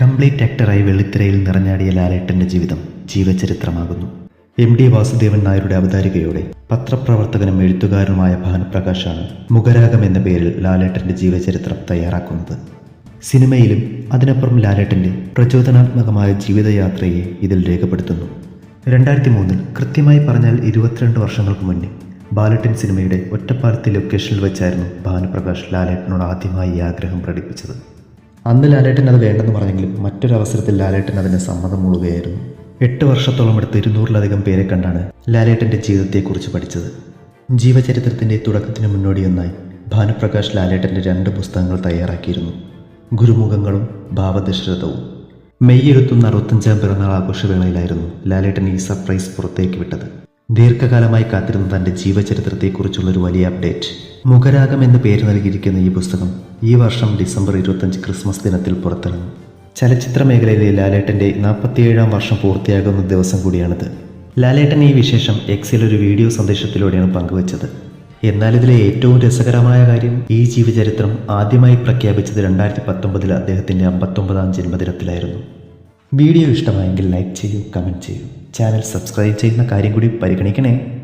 Complete ആക്ടറായി വെള്ളിത്തിരയിൽ നിറഞ്ഞാടിയ ലാലേട്ടന്റെ ജീവിതം ജീവചരിത്രമാകുന്നു. M D Vasudevan നായരുടെ അവതാരികയോടെ പത്രപ്രവർത്തകനും എഴുത്തുകാരനുമായ ഭാനുപ്രകാശാണ് മുഖരാഗം എന്ന പേരിൽ ലാലേട്ടന്റെ ജീവചരിത്രം തയ്യാറാക്കുന്നത്. സിനിമയിലും അതിനപ്പുറം ലാലേട്ടന്റെ പ്രചോദനാത്മകമായ ജീവിതയാത്രയെ ഇതിൽ രേഖപ്പെടുത്തുന്നു. രണ്ടായിരത്തി മൂന്നിൽ കൃത്യമായി പറഞ്ഞാൽ ഇരുപത്തിരണ്ട് വർഷങ്ങൾക്ക് മുന്നേ ബാലട്ടൻ സിനിമയുടെ ഒറ്റപ്പാലത്തെ ലൊക്കേഷനിൽ വെച്ചായിരുന്നു ഭാനുപ്രകാശ് ലാലേട്ടനോട് ആദ്യമായി ആഗ്രഹം പ്രകടിപ്പിച്ചത്. അന്ന് ലാലേട്ടൻ അത് വേണ്ടെന്ന് പറഞ്ഞെങ്കിലും മറ്റൊരവസരത്തിൽ ലാലേട്ടൻ അതിന് സമ്മതം മൂളുകയായിരുന്നു എട്ട് വർഷത്തോളം എടുത്ത് ഇരുന്നൂറിലധികം പേരെ കണ്ടാണ് ലാലേട്ടന്റെ ജീവിതത്തെക്കുറിച്ച് പഠിച്ചത്. ജീവചരിത്രത്തിന്റെ തുടക്കത്തിന് മുന്നോടിയൊന്നായി ഭാനുപ്രകാശ് ലാലേട്ടന്റെ രണ്ട് പുസ്തകങ്ങൾ തയ്യാറാക്കിയിരുന്നു. ഗുരുമുഖങ്ങളും ഭാവദശരഥവും. മെയ് എഴുത്തുന്ന അറുപത്തഞ്ചാം പിറന്നാൾ ആഘോഷവേളയിലായിരുന്നു ലാലേട്ടൻ ഈ സർപ്രൈസ് പുറത്തേക്ക് വിട്ടത്. ദീർഘകാലമായി കാത്തിരുന്ന തന്റെ ജീവചരിത്രത്തെക്കുറിച്ചുള്ളൊരു വലിയ അപ്ഡേറ്റ് മുഖരാഗം എന്ന് പേര് നൽകിയിരിക്കുന്ന ഈ പുസ്തകം ഈ വർഷം ഡിസംബർ ഇരുപത്തഞ്ച് ക്രിസ്മസ് ദിനത്തിൽ പുറത്തിറങ്ങും. ചലച്ചിത്ര മേഖലയിലെ ലാലേട്ടന്റെ നാൽപ്പത്തിയേഴാം വർഷം പൂർത്തിയാകുന്ന ദിവസം കൂടിയാണിത്. ലാലേട്ടൻ ഈ വിശേഷം എക്സിൽ ഒരു വീഡിയോ സന്ദേശത്തിലൂടെയാണ് പങ്കുവച്ചത്. എന്നാൽ ഇതിലെ ഏറ്റവും രസകരമായ കാര്യം ഈ ജീവചരിത്രം ആദ്യമായി പ്രഖ്യാപിച്ചത് രണ്ടായിരത്തി പത്തൊമ്പതിൽ അദ്ദേഹത്തിന്റെ അമ്പത്തൊമ്പതാം ജന്മദിനത്തിലായിരുന്നു. വീഡിയോ ഇഷ്ടമായെങ്കിൽ ലൈക്ക് ചെയ്യൂ കമന്റ് ചെയ്യൂ. ചാനൽ സബ്സ്ക്രൈബ് ചെയ്യുന്ന കാര്യം കൂടി പരിഗണിക്കണേ.